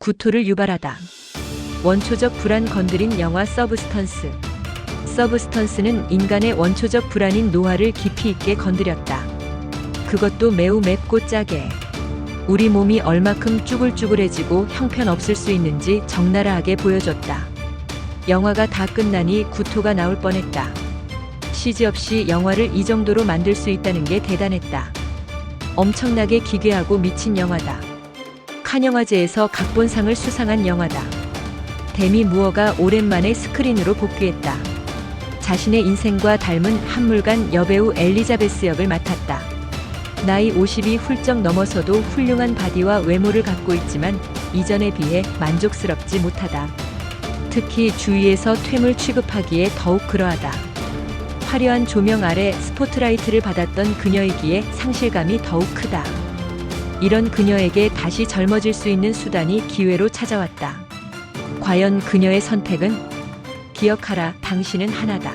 구토를 유발하다. 원초적 불안 건드린 영화 서브스턴스. 서브스턴스는 인간의 원초적 불안인 노화를 깊이 있게 건드렸다. 그것도 매우 맵고 짜게. 우리 몸이 얼마큼 쭈글쭈글해지고 형편없을 수 있는지 적나라하게 보여줬다. 영화가 다 끝나니 구토가 나올 뻔했다. CG 없이 영화를 이 정도로 만들 수 있다는 게 대단했다. 엄청나게 기괴하고 미친 영화다. 칸 영화제에서 각본상을 수상한 영화다. 데미 무어가 오랜만에 스크린으로 복귀했다. 자신의 인생과 닮은 한물간 여배우 엘리자베스 역을 맡았다. 나이 50이 훌쩍 넘어서도 훌륭한 바디와 외모를 갖고 있지만 이전에 비해 만족스럽지 못하다. 특히 주위에서 퇴물 취급하기에 더욱 그러하다. 화려한 조명 아래 스포트라이트를 받았던 그녀이기에 상실감이 더욱 크다. 이런 그녀에게 다시 젊어질 수 있는 수단이 기회로 찾아왔다. 과연 그녀의 선택은? 기억하라, 당신은 하나다.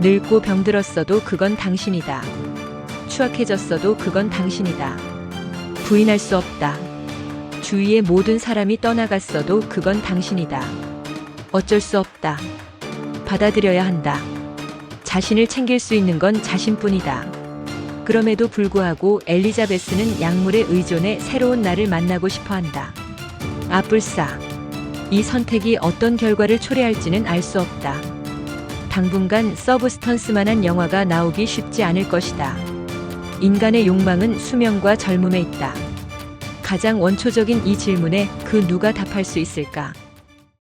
늙고 병들었어도 그건 당신이다. 추악해졌어도 그건 당신이다. 부인할 수 없다. 주위의 모든 사람이 떠나갔어도 그건 당신이다. 어쩔 수 없다. 받아들여야 한다. 자신을 챙길 수 있는 건 자신뿐이다. 그럼에도 불구하고 엘리자베스는 약물에 의존해 새로운 나를 만나고 싶어 한다. 아뿔싸. 이 선택이 어떤 결과를 초래할지는 알 수 없다. 당분간 서브스턴스만한 영화가 나오기 쉽지 않을 것이다. 인간의 욕망은 수명과 젊음에 있다. 가장 원초적인 이 질문에 그 누가 답할 수 있을까?